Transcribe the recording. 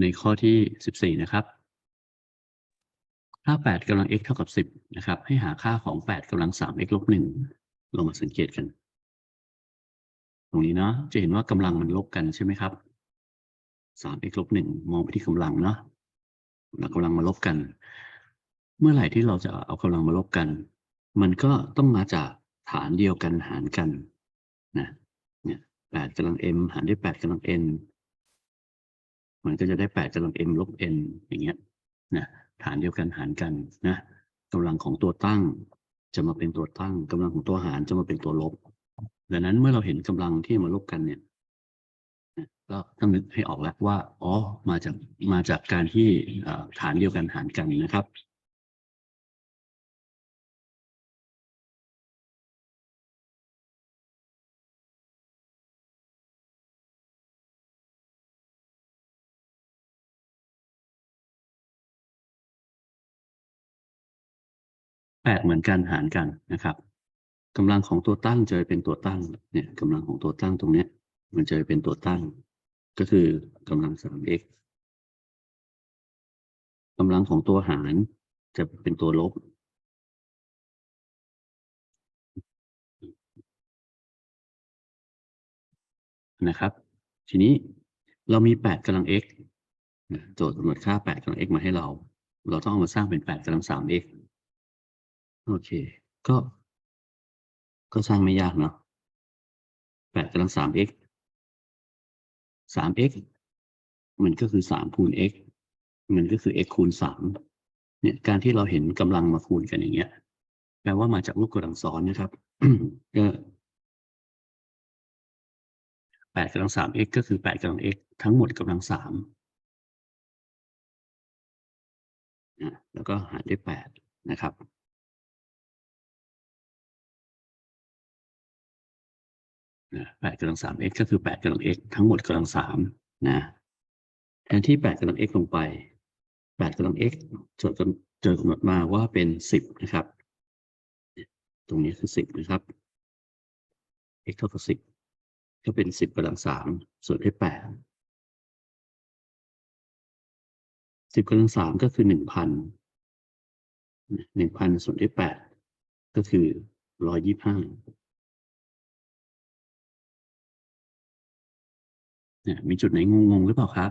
ในข้อที่สิบสี่นะครับค่าแปดกำลัง x เท่ากับสิบนะครับ ให้หาค่าของแปดกำลังสาม x ลบหนึ่งเรามาสังเกตกัน ตรงนี้เนาะ จะเห็นว่ากำลังมันลบกันใช่ไหมครับสาม x ลบหนึ่งมองไปที่กำลังเนาะแล้วกำลังมาลบกัน เมื่อไหร่ที่เราจะเอากำลังมาลบกัน มันก็ต้องมาจากฐานเดียวกันหารกันนะเนี่ยแปดกำลัง m หารด้วยแปดกำลัง n มันก็จะได้แปดกำลัง m ลบ n อย่างเงี้ยนะฐานเดียวกันหารกันนะกำลังของตัวตั้งจะมาเป็นตัวตั้งกำลังของตัวหารจะมาเป็นตัวลบดังนั้นเมื่อเราเห็นกำลังที่มาลบกันเนี่ยก็ต้องนึกให้ออกแล้วว่า อ๋อ มาจาก มาจากการที่ฐานเดียวกันหารกันนะครับ แปดเหมือนกันหารกันนะครับกำลังของตัวตั้งจะเป็นตัวตั้งเนี่ยกำลังของตัวตั้งตรงเนี้ย มันจะเป็นตัวตั้ง ก็คือกำลังสาม x กำลังของตัวหารจะเป็นตัวลบนะครับ ทีนี้เรามีแปดกำลัง x โจทย์กำหนดค่าแปดกำลัง x มาให้เรา เราต้องเอามาสร้างเป็นแปดกำลังสาม x โอเค ก็ ก็สร้างไม่ยากเนาะแปดกำลังสาม x สาม x มันก็คือสามคูณ x มันก็คือ x คูณสามเนี่ย การที่เราเห็นกำลังมาคูณกันอย่างเงี้ย แปลว่ามาจากลูกกำลังซ้อนนะครับ ก็แปดกำลังสาม x ก็คือแปดกำลัง x ทั้งหมดกำลังสามนะแล้วก็หารด้วยแปดนะครับ นะแปดกำลังสาม x ก็คือแปดกำลัง x ทั้งหมดกำลังสามนะแทนที่แปดกำลัง x ลงไปแปดกำลัง x จทย์กำเจอกำหนดมาว่าเป็นสิบนะครับ ตรงนี้คือสิบนะครับ x เท่ากับสิบก็เป็นสิบกำลังสามส่วนด้วยแปดสิบกำลังสามก็คือหนึ่งพันหนึ่งพันส่วนด้วยแปดก็คือร้อยยี่ห้า เนี่ยมีจุดไหนงงๆหรือเปล่าครับ